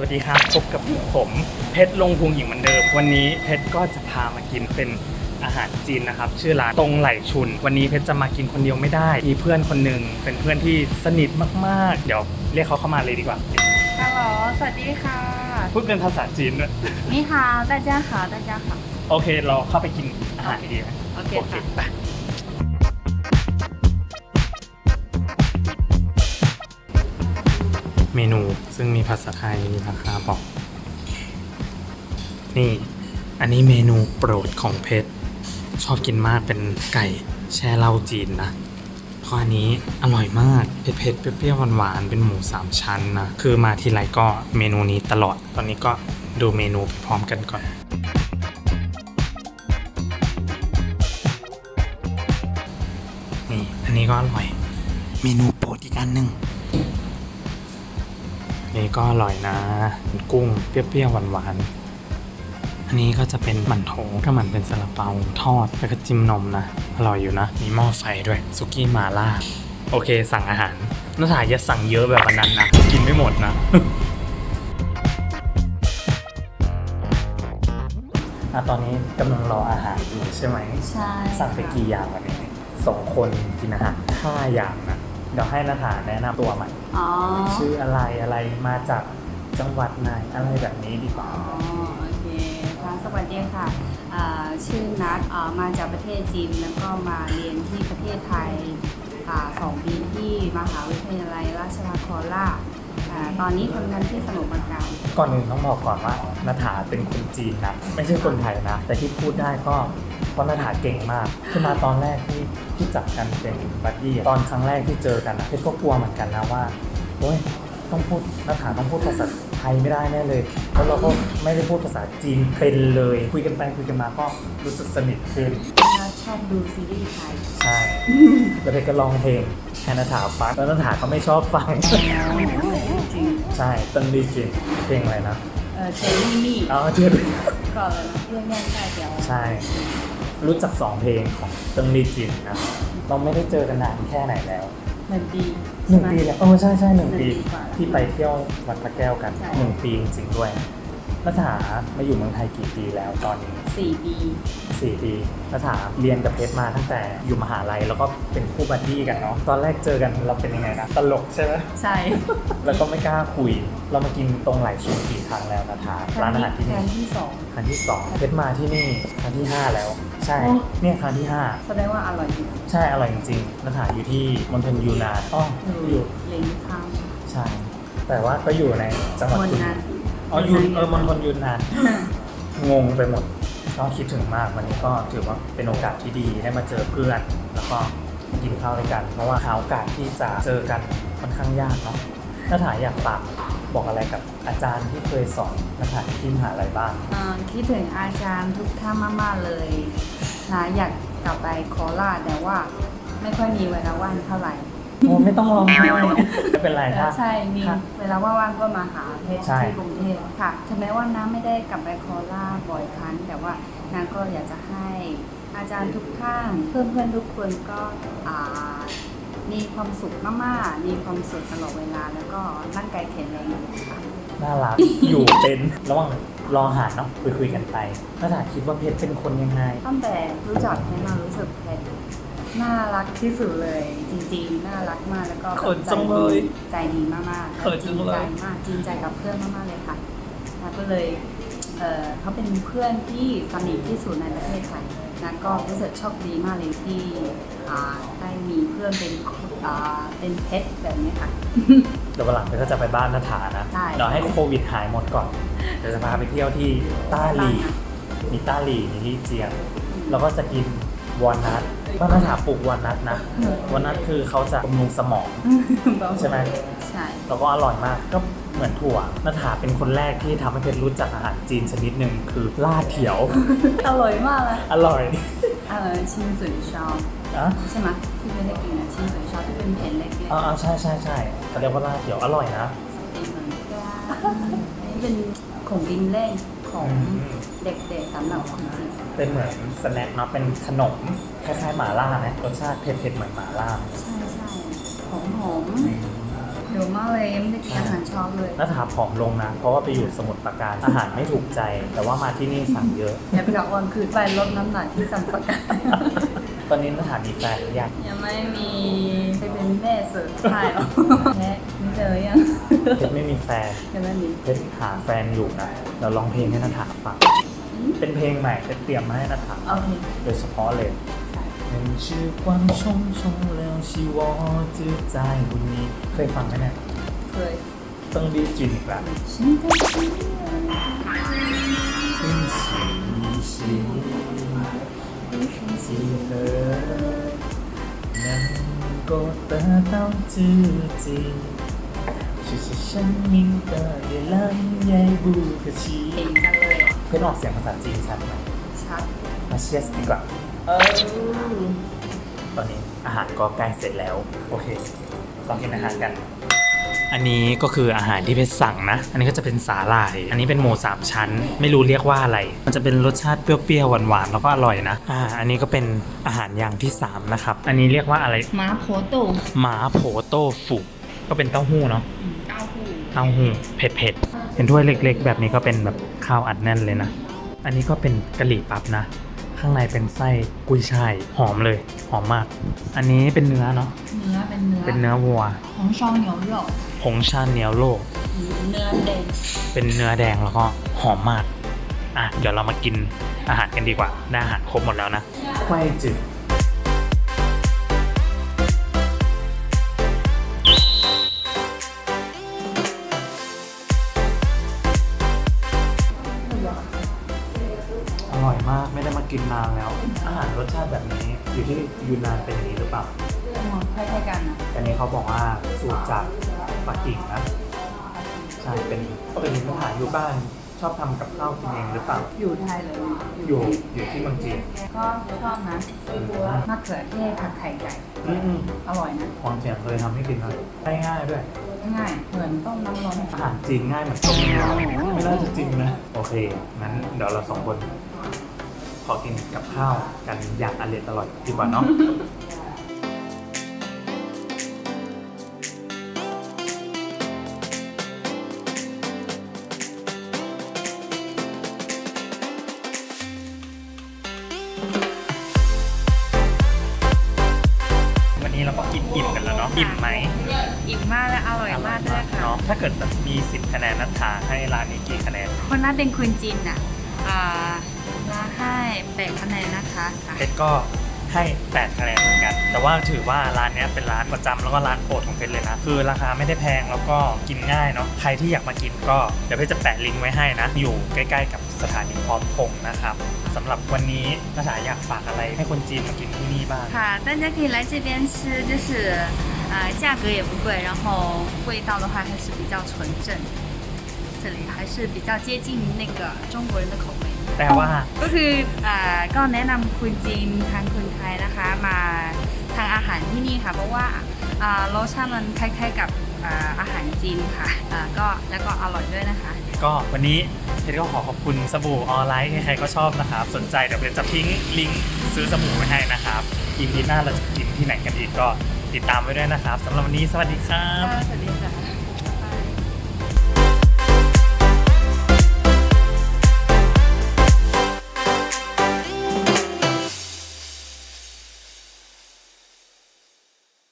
วัสดีครับ พบกับผมเพชรลงพุงหญิงเหมือนเดิม วันนี้เพชรก็จะพามากินเป็นอาหารจีนนะครับ ชื่อร้านตรงไหลชุน วันนี้เพชรจะมากินคนเดียวไม่ได้ มีเพื่อนคนหนึ่งเป็นเพื่อนที่สนิทมากๆ เดี๋ยวเรียกเขาเข้ามาเลยดีกว่า ฮัลโหล สวัสดีค่ะ พูดเป็นภาษาจีนด้วยนี่ค่ะ大家好大家好โอเค เราเข้าไปกินอาหารดีไหมโอเคค่ะ ไป มนู ซึ่งมีภาษาไทยมีราคาบอก นี่อันนี้เมนูโปรดของเพชรชอบกินมากเป็นไก่แช่เหล้าจีนนะเพราะอันนี้อร่อยมากเผ็ดๆเปรี้ยวๆหวานๆเป็นหมูสามชั้นนะคือมาทีไรก็เมนูนี้ตลอด ตอนนี้ก็ดูเมนูพร้อมกันก่อนนี่อันนี้ก็อร่อย เมนูโปรดอีกอันหนึ่ง นนี้ก็อร่อยนะกุ้งเปรี้ยวๆหวานๆอันนี้ก็จะเป็นหมั่นโถก็เหมือนเป็นซาลาเปาทอดแล้วก็จิ้มนมนะอร่อยอยู่นะ มีหม้อไฟด้วยสุกี้มาล่าโอเค สั่งอาหารนักถ่ายอย่าสั่งเยอะแบบวันนั้นนะกินไม่หมดนะอะตอนนี้กำลังรออาหารอยู่ใช่ไหมใช่สั่งไปกี่อย่างวันนี้สองคนกินอาหารห้าอย่างนะ เดี๋ยวให้นาถาแนะนำตัวใหม่ อ๋อชื่ออะไรอะไรมาจากจังหวัดไหนอะไรแบบนี้ดีกว่า อ๋อโอเคค่ะสวัสดีค่ะอ่าชื่อนัทอ่ามาจากประเทศจีนแล้วก็มาเรียนที่ประเทศไทยอ่าสองปีที่มหาวิทยาลัยราชภัฏโคราชอ่าตอนนี้ทำงานที่สมุทรปราการ ก่อนอื่นต้องบอกก่อนว่านาถาเป็นคนจีนนะไม่ใช่คนไทยนะ แต่ที่พูดได้ก็เพ ราะนาถาเก่งมากคือมาตอนแรกที่ที่จับกันเป็นบัดดี้อะตอนครั้งแรกที่เจอกันนะเพชรก็กลัวเหมือนกันนะว่าโอ้ยต้องพูดนาถาต้องพูดภาษาไทยไม่ได้แน่เลย แล้วเราก็ไม่ได้พูดภาษาจีนเป็นเลย คุยกันไปคุยกันมาก็รู้สึกสนิทขึ้นถ้าชอบดูซีรีส์ไทย ใช่แล้วเพชรก็ร้องเพลงให้นาถาฟังแล้วนาถาก็ไม่ชอบฟัง จริง ใช่ตันดีจินเพลงอะไรนะ เออเชอรี่นี่อ๋อเชื่อดิก่อนเลยนะเรื่องแม่ใช่เดี๋ยวใช่ รู้จักสองเพลงของตังดีจินนะเราไม่ได้เจอกันนานแค่ไหนแล้วหนึ่งปีหนึ่งปีแล้วเออใช่ใช่หนึ่งปีหนึ่งปีกว่าที่ไปเที่ยววัดพระแก้วกันใช่หนึ่งปีจริงๆด้วยนั ฐามาอยู่เมืองไทยกี่ปีแล้วตอนนี้สี่ปีสี่ปีนัฐาเรียนกับเพชรมาตั้งแต่อยู่มหาลัยแล้วก็เป็นคู่บัดดี้กันเนาะตอนแรกเจอกันเราเป็นยังไงนะตลกใช่ไหมใช่ แล้วก็ไม่กล้าคุย เรามากินตรงไหลชุนกี่ครั้งแล้วนัฐาร้านอาหารที่คนี่รั้งที่สองครั้งที่สองเพชรมาที่นี่ครั้งที่ห้าแล้ว ใช่โอ้เนี่ยครั้งที่ห้าแสดงว่าอร่อยจริงใช่อร่อยจริงๆนัฐาอยู่ที่มณฑลยูนานอ๋ออยู่เล้งทางใช่แต่ว่าก็อยู่ในจังหวัดคนคุณนั้น อ๋อยูนเออมณฑลยูนานงงไปหมดก็คิดถึงมากวันนี้ก็ถือว่าเป็นโอกาสที่ดีได้มาเจอเพื่อน แล้วก็กินข้าวด้วยกัน เพราะว่าหาโอกาสที่จะเจอกันค่อนข้างยากเนาะนัฐาอยากฝากบอกอะไรกับอาจารย์ที่เคยสอนนัฐาที่มหาลัยบ้างอ่าคิดถึงอาจารย์ทุกท่านมากๆเลยนะอยากกลับไปโคราชแต่ว่าไม่ค่อยมีเวลาว่างเท่าไหร่ โอ้ไม่ต้องร้องไห้ไม่เป็นไรถ้า ใช่ มีครับเวลาว่างๆก็มาหาเพชรใช่ ที่กรุงเทพค่ะถึงแม้ว่าน้าไม่ได้กลับไปโคราชบ่อยครั้งแต่ว่าน้าก็อยากจะให้อาจารย์ทุกท่านเพื่อนๆทุกคนก็อ่า มีความสุขมากๆ มีความสุขตลอดเวลา แล้วก็ร่างกายแข็งแรงค่ะน่ารัก อยู่เป็นระหว่างรออาหารเนาะคุยคุยๆกันไปนัฐาคิดว่าเพชรเป็นคนยังไง ตั้งแต่รู้จักเพชรมารู้สึกเพชรน่ารักที่สุดเลย จริงๆ น่ารักมากแล้วก็เขินจังเลยใจดีมากๆเขินจังเลย จริใจมากจริงใจกับเพื่อนมากๆเลยค่ะแล้วก็เลยเอ่อเขาเป็นเพื่อนที่สนิทที่สุดในประเทศไทยนะก็รู้สึกโชคดีมากเลยที่อ่าได้มีเพื่อนเป็นอ่าเป็นเพชรแบบนี้ค่ะ เดี๋ยววันหลังเพชรก็จะไปบ้านนัฐานะได้ เดี๋ยวให้โควิดหายหมดก่อน เดี๋ยวจะพาไปเที่ยวที่ต้าหลีมีต้าหลีมีลี่เจียง แล้วก็จะกินวอลนัทบ้านนัฐาปลูกวอลนัทนะวอลนัทคือเขาจะบำรุงสมองใช่ไหม ใช่ แล้วก็อร่อยมากก็เหมือนถั่วนัฐาเป็นคนแรกที่ทำให้เพชรรู้จักอาหารจีนชนิดหนึ่งคือลาดเถียว อร่อยมากเลยอร่อย เออชินสุยชอบ อะใช่ไหมที่เป็นเด็กกินอะชินสุยชอบที่เป็นแผ่นเล็กๆอ่าใช่ใช่ใช่เขาเรียกว่าลาดเถียวอร่อยนะเป็นเหมือนกันอันนี้เป็นของดินเล่นของอืมเด็กๆสำหรับคนจีนเป็นเหมือนสแน็คเนาะเป็นขนมคล้ายๆหม่าล่าไหมรสชาติเผ็ดๆเหมือนหม่าล่าใช่ใช่หอมหอมๆเดี๋ยวมากเลยเลยยังไม่ได้กินอาหารเช้าเลยนัฐาผอมลงนะ เพราะว่าไปอยู่สมุทรปราการอาหารไม่ถูกใจ แต่ว่ามาที่นี่สั่งเยอะอย่าไปกับอ้วนคือไปลดน้ำหนักที่สัมผัสกัน ตอนนี้สถานีแฟนยังยังไม่มีไปเป็นแม่สุดท้ายหรอกแม่เจอยังเพชรไม่มีแฟนยังไม่มีเพชรหาแฟนอยู่นะเราลองเพลงให้นัทาฟัง เป็นเพลงใหม่เพชรเตรียมมาให้นัทาโอเคโดยเฉพาะเลยมันชื่อความชมชมแล้วชีวอจื้อใจบุญนี้เคยฟังไหมเนี่ยเคยต้องดีจินอีกแล้ อต้องจื้อจริงชื่อฉันยิ่งเตยลำใยบูพื่อนออกเสียงภาษาจีนชัดไหมชัด มาเชียดีกว่าตอนนี้อาหารก็ใกล้เสร็จแล้ว โอเคลองกินอาหารกัน อันนี้ก็คืออาหารที่เพชรสั่งนะ อันนี้ก็จะเป็นสาหร่าย อันนี้เป็นหมูสามชั้น ไม่รู้เรียกว่าอะไร มันจะเป็นรสชาติเปรี้ยวๆหวานๆแล้วก็อร่อยนะ อ่า อันนี้ก็เป็นอาหารอย่างที่สามนะครับ อันนี้เรียกว่าอะไร ม้าโพตูหมาโผโต้ฟุก็เป็นเต้าหู้เนาะ เต้าหู้เต้าหู้เผ็ดๆเป็นถ้วยเล็กๆ แบบนี้ก็เป็นแบบข้าวอัดแน่นเลยนะ อันนี้ก็เป็นกะหรี่ปั๊บนะ ข้างในเป็นไส้กุยช่ายหอมเลย หอมมาก อันนี้เป็นเนื้อเนาะเนื้อเป็นเนื้อเป็นเนื้อวัวของช่องเหนียวหรอกผงชาเนียวโลก เนื้อแดง เป็นเนื้อแดงแล้วก็หอมมาก อะ เดี๋ยวเรามากินอาหารกันดีกว่าได้อาหารครบหมดแล้วนะควายจืด นนานแล้ว อาหารรสชาติแบบนี้อยู่ที่ยูนานเป็นอย่างนี้หรือเปล่าคล้ายๆกันนะอันนี้เขาบอกว่าสูตรจากปักกิ่งนะใช่เป็นก็เป็นปัญหาอยู่บ้านชอบทำกับข้าวกินเองหรือเปล่า อยู่ไทยเลยอยู่อยู่ที่เมืองจีนก็ชอบนะมะเขือเทศผัดไข่ไก่อืมอร่อยนะความเสียงเคยทำให้กินนะได้ง่ายด้วยง่ายเหมือนต้มน้ำร้อนอาหารจีนง่ายเหมือนต้มยำไม่น่าจะจริงนะ โอเคงั้นเดี๋ยวเราสองคนข อกินกับข้าวกันอย่างอร่อยอร่อยดีกว่าเนาะวันนี้เราก็กินอิ่มกันแล้วเนาะอิ่มไหมอิ่มมากและอร่อยมากด้วยค่ะ เนาะถ้าเกิดแบบมี 10 คะแนนนัทธาให้ร้านนี้กี่คะแนน คนนั้นเป็นคนจีนอะอ่ามา ให้แปดคะแนนนะคะค่ะ เพชรก็ให้ 8 คะแนนเหมือนกัน แต่ว่าถือว่าร้านเนี้ยเป็นร้านประจำแล้วก็ร้านโปรดของเพชรเลยนะ คือราคาไม่ได้แพงแล้วก็กินง่ายเนาะ ใครที่อยากมากินก็เดี๋ยวเพชรจะแปะลิงก์ไว้ให้นะ อยู่ใกล้ๆกับสถานีพร้อมพงษ์นะครับสำหรับวันนี้นัทธาอยากฝากอะไรให้คนจีนมากินที่นี่บ้าง ค่ะ大家可以来这边吃就是呃价格也不贵然后味道的话还是比较纯正这里还是比较接近那个中国人的口味 แต่ว่า ก็คืออ่าก็แนะนำคุณจีนทางคนไทยนะคะมาทางอาหารที่นี่ค่ะ เพราะว่าอ่ารสชาติมันคล้ายๆกับอ่าอาหารจีนค่ะอ่าก็แล้วก็อร่อยด้วยนะคะ ก็วันนี้เพชรก็ขอขอบคุณสบู่ออนไลน์ใครๆก็ชอบนะครับ สนใจเดี๋ยวเพชรจะทิ้งลิงก์ซื้อสบู่ไว้ให้นะครับอีพีหน้าเราจะกินที่ไหนกันอีกก็ติดตามไว้ด้วยนะครับสำหรับวันนี้สวัสดีครับ สวัสดีค่ะ